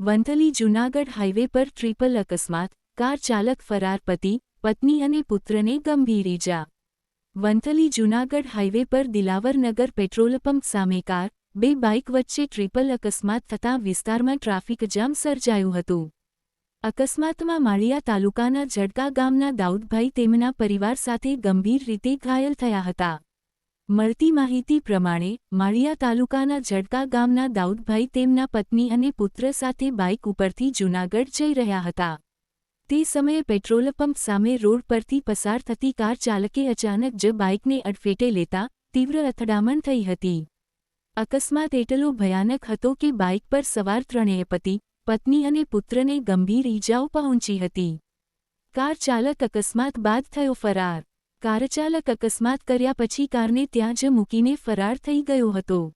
Vanthali Junagadh highway પર triple અકસ્માત, car ચાલક ફરાર પતિ, પત્ની અને પુત્રને ગંભીર ઇજા વંથલી જૂનાગઢ હાઇવે પર દિલાવરનગર પેટ્રોલ પંપ સામે કાર, બે બાઇક વચ્ચે ટ્રિપલ અકસ્માત થતાં વિસ્તારમાં ટ્રાફિક જામ સર્જાયું હતું. અકસ્માતમાં માળિયા તાલુકાના જડકા ગામના દાઉદભાઈ તેમના પરિવાર સાથે ગંભીર રીતે ઘાયલ થયા હતા. મળતી માહિતી પ્રમાણે, માળિયા તાલુકાના જડકા ગામના દાઉદભાઈ તેમના પત્ની અને પુત્ર સાથે બાઇક ઉપરથી જૂનાગઢ જઈ રહ્યા હતા. તે સમયે પેટ્રોલ પંપ સામે રોડ પરથી પસાર થતી કાર ચાલકે અચાનક જ બાઇકને અડફેટે લેતા, તીવ્ર અથડામણ થઈ હતી. અકસ્માત એટલો ભયાનક હતો કે બાઇક પર સવાર ત્રણેય પતિ, પત્ની અને પુત્રને ગંભીર ઈજાઓ પહોંચી હતી. કાર ચાલક અકસ્માત બાદ થયો ફરાર. કારચાલક અકસ્માત કર્યા પછી કારને ત્યાં જ મૂકીને ફરાર થઈ ગયો હતો.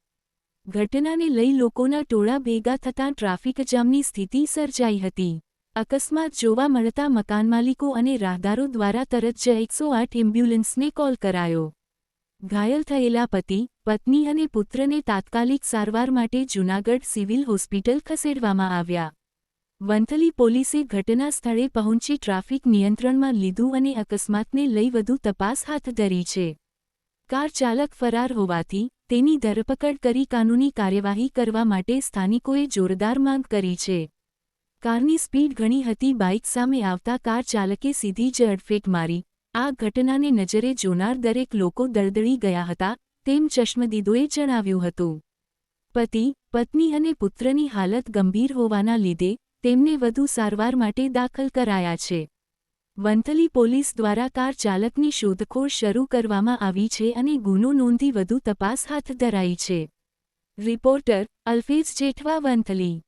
ઘટનાને લઈ લોકોના ટોળા ભેગા થતાં ટ્રાફિક જામની સ્થિતિ સર્જાઈ હતી. અકસ્માત જોવા મળતા મકાન માલિકો અને રાહદારો દ્વારા તરત જ એકસો આઠ એમ્બ્યુલન્સને કોલ કરાયો. ઘાયલ થયેલા પતિ, પત્ની અને પુત્રને તાત્કાલિક સારવાર માટે જૂનાગઢ સિવિલ હોસ્પિટલ ખસેડવામાં આવ્યા. વંથલી પોલીસે ઘટના સ્થળે પહોંચી ટ્રાફિક નિયંત્રણમાં લીધું અને અકસ્માતને લઈ વધુ તપાસ હાથ ધરી છે. કાર ચાલક ફરાર હોવાથી તેની ધરપકડ કરી કાનૂની કાર્યવાહી કરવા માટે સ્થાનિકોએ જોરદાર માંગ કરી છે. કારની સ્પીડ ઘણી હતી, બાઇક સામે આવતા કાર ચાલકે સીધી જ અડફેટ મારી. આ ઘટનાને નજરે જોનાર દરેક લોકો દળદળી ગયા હતા, તેમ ચશ્મદીદોએ જણાવ્યું હતું. પતિ, પત્ની અને પુત્રની હાલત ગંભીર હોવાના લીધે તેમને વધુ સારવાર માટે દાખલ કરાયા છે. વંથલી પોલીસ દ્વારા કાર ચાલકની શોધખોળ શરૂ કરવામાં આવી છે અને ગુનો નોંધી વધુ તપાસ હાથ ધરાઈ છે. રિપોર્ટર અલ્ફેઝ જેઠવા વંથલી